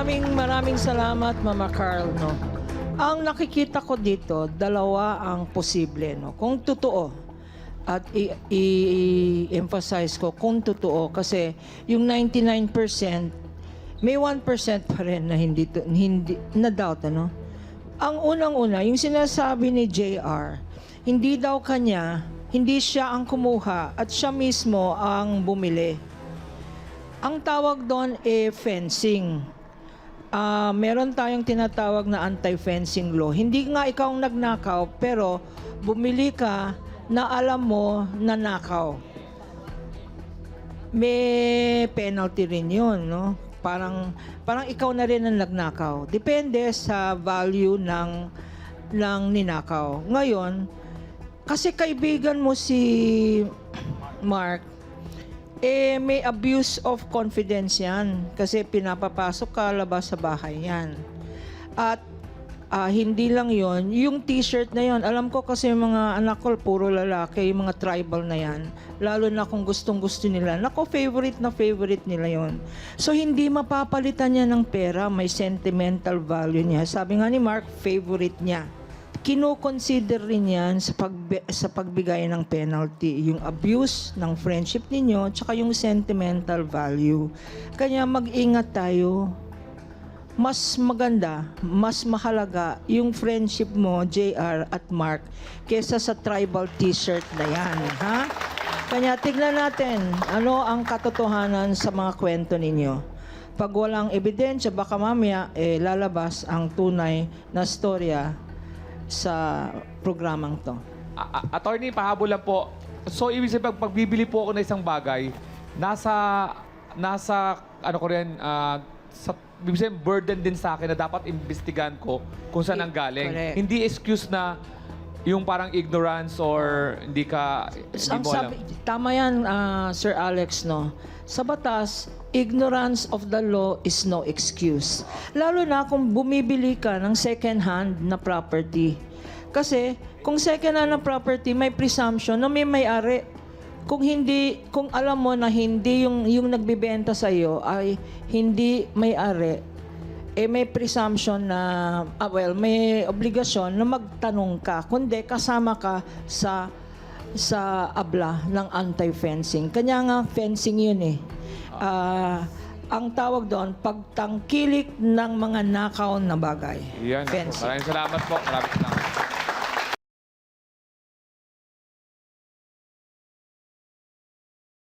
Maraming maraming salamat, Mama Carl, no. Ang nakikita ko dito, dalawa ang posible, no. Kung totoo, at i-emphasize ko kung totoo kasi yung 99% may 1% pa rin na hindi to- hindi na doubt ano. Ang unang-una, yung sinasabi ni JR, hindi daw kanya, hindi siya ang kumuha at siya mismo ang bumili. Ang tawag doon eh fencing. Ah, meron tayong tinatawag na anti-fencing law. Hindi nga ikaw ang nagnakaw, pero bumili ka na alam mo na nakaw. May penalty rin yun, no? Parang, parang ikaw na rin ang nagnakaw. Depende sa value ng, ng ninakaw. Ngayon, kasi kaibigan mo si Mark, eh may abuse of confidence yan. Kasi pinapapasok ka, labas sa bahay yan. At ah, hindi lang yon yung t-shirt na yon alam ko kasi mga anak ko puro lalaki, yung mga tribal na yan. Lalo na kung gustong gusto nila. Nako, favorite na favorite nila yon So, hindi mapapalitan niya ng pera. May sentimental value niya. Sabi nga ni Mark, favorite niya kino-consider rin yan sa, pagbi- sa pagbigay ng penalty, yung abuse ng friendship ninyo, tsaka yung sentimental value. Kaya mag-ingat tayo. Mas maganda, mas mahalaga yung friendship mo, JR at Mark, kesa sa tribal t-shirt na yan. Ha? Kanya tignan natin ano ang katotohanan sa mga kwento ninyo. Pag walang ebidensya, baka mamaya eh, lalabas ang tunay na storya sa programang to. A- a- attorney, pahabol lang po. So, ibig sabihin, pag pagbibili po ako ng isang bagay, nasa, nasa, ano ko rin, ah, sa, ibig sabihin, burden din sa akin na dapat imbestigahan ko kung saan ang galing. Correct. Hindi excuse na yung parang ignorance or hindi ka, hindi Ang mo alam. sabi, tama yan, ah, Sir Alex, no? Sa batas, ignorance of the law is no excuse. Lalo na kung bumibili ka ng second-hand na property. Kasi, kung second-hand na property, may presumption na may may-ari. Kung hindi, kung alam mo na hindi yung, yung nagbibenta sa iyo ay hindi may-ari, eh may presumption na, ah, well, may obligasyon na magtanong ka. Kundi kasama ka sa sa abla ng anti-fencing. Kanya nga fencing yun eh. Ah, ang tawag doon, pagtangkilik ng mga nakaw na bagay. Yan. Fencing. Maraming salamat po. Maraming salamat.